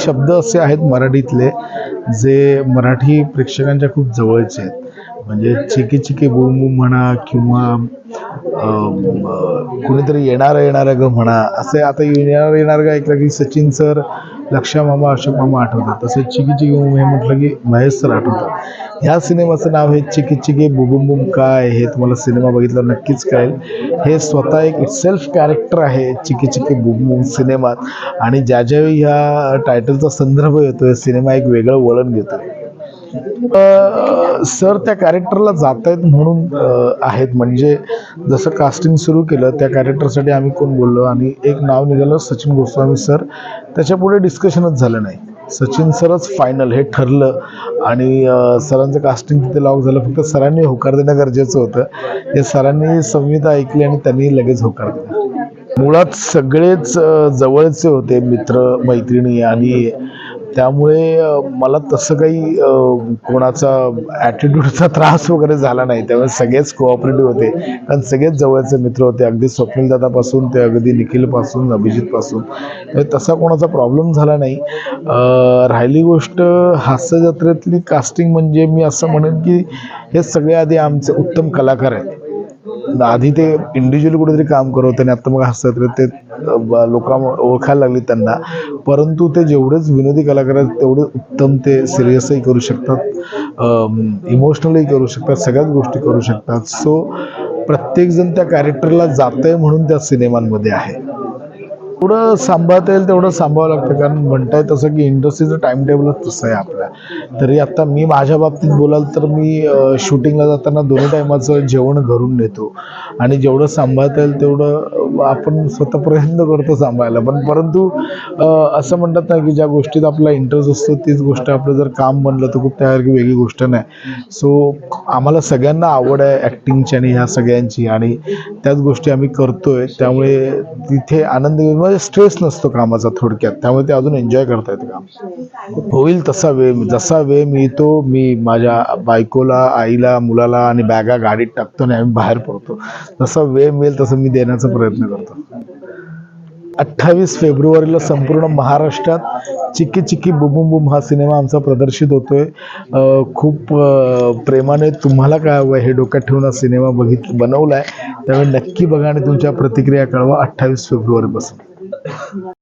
शब्द असे आहेत मराठीतले जे मराठी प्रेक्षकांच्या खूप जवळचे आहेत. म्हणजे चिकी चिकी बूम बूम म्हणा किंवा कुणीतरी येणारं येणारं ग म्हणा असे आता येणारं येणारं ग ऐकलं की सचिन सर लक्षा मामा अशोक मामा आठवतात. तसेच चिकी चिकी हे म्हटलं की महेश सर आठवतात. ह्या सिनेमाचं नाव हे चिकी चिकी बुबुम बुम काय हे तुम्हाला सिनेमा बघितला नक्कीच कळेल. हे स्वतः एक सेल्फ कॅरेक्टर आहे चिकी चिकी बुबुम बुम सिनेमात. आणि ज्या ज्यावेळी ह्या टायटलचा संदर्भ येतो सिनेमा एक वेगळं वळण घेतो सर त्या कॅरेक्टरला जात आहेत म्हणून आहेत. म्हणजे जसं कास्टिंग सुरू केलं त्या कॅरेक्टरसाठी आम्ही कोण बोललो? आणि एक नाव निघालं सचिन गोस्वामी सर. त्याच्यापुढे डिस्कशनच झालं नाही. सचिन सरच फायनल हे ठरलं. आणि सरांचं कास्टिंग तिथे लॉक झालं. फक्त सरांनी होकार देणं गरजेचं होतं. हे सरांनी संहिता ऐकली आणि त्यांनी लगेच होकार दिला. मुळात सगळेच जवळचे होते मित्र मैत्रिणी आणि त्यामुळे मला तसं काही कोणाचा ॲटिट्यूडचा त्रास वगैरे झाला नाही. त्यामुळे सगळेच कोऑपरेटिव्ह होते. कारण सगळेच जवळचे मित्र होते. अगदी स्वप्नीलदादापासून ते अगदी निखिलपासून अभिजितपासून. म्हणजे तसा कोणाचा प्रॉब्लेम झाला नाही. राहिली गोष्ट हास्य जत्रेतली कास्टिंग म्हणजे मी असं म्हणेन की हे सगळे आधी आमचे उत्तम कलाकार आहेत. आधी ते इंडिव्हिज्युअली कुठेतरी काम करत होते आणि आता मग हसत ते लोक ओळखायला लागली त्यांना. परंतु ते जेवढेच विनोदी कलाकार आहेत तेवढे उत्तम ते सिरियसही करू शकतात. इमोशनलही करू शकतात सगळ्याच गोष्टी करू शकतात. सो प्रत्येकजण त्या कॅरेक्टरला जात आहे म्हणून त्या सिनेमांमध्ये आहे. तेवढं सांभाळता येईल तेवढं सांभाळावं लागतं. कारण म्हणताय तसं की इंडस्ट्रीचं टाइम टेबलच तसं आहे आपल्या तरी आता मी माझ्या बाबतीत बोलाल तर मी शूटिंगला जाताना दोन्ही टायमाचं जेवण घरून नेतो. आणि जेवढं सांभाळता येईल तेवढं आपण स्वतः प्रयत्न करतो सांभाळायला. पण परंतु असं म्हणतात ना की ज्या गोष्टीत आपला इंटरेस्ट असतो तीच गोष्ट आपलं जर काम बनलं तर खूप त्यासारखी वेगळी गोष्ट नाही. सो आम्हाला सगळ्यांना आवड आहे ॲक्टिंगची आणि ह्या सगळ्यांची. आणि त्याच गोष्टी आम्ही करतोय. त्यामुळे तिथे आनंद म्हणजे स्ट्रेस नसतो कामाचा थोडक्यात. त्यामुळे ते अजून एन्जॉय करता येतं काम. होईल तसा वेळ जसा वेळ मिळतो मी माझ्या बायकोला आईला मुलाला आणि बॅगा गाडीत टाकतो आणि आम्ही बाहेर पडतो. जसा वेळ मिळेल तसं मी देण्याचा प्रयत्न करतो. अठ्ठावीस फेब्रुवारीला संपूर्ण महाराष्ट्रात चिक्की चिक्की बुबुम बुम हा सिनेमा आमचा प्रदर्शित होतोय. खूप प्रेमाने तुम्हाला काय हवं हे डोक्यात ठेवून हा सिनेमा बघित बनवला आहे त्यामुळे नक्की बघा आणि तुमच्या प्रतिक्रिया कळवा अठ्ठावीस फेब्रुवारीपासून. 何?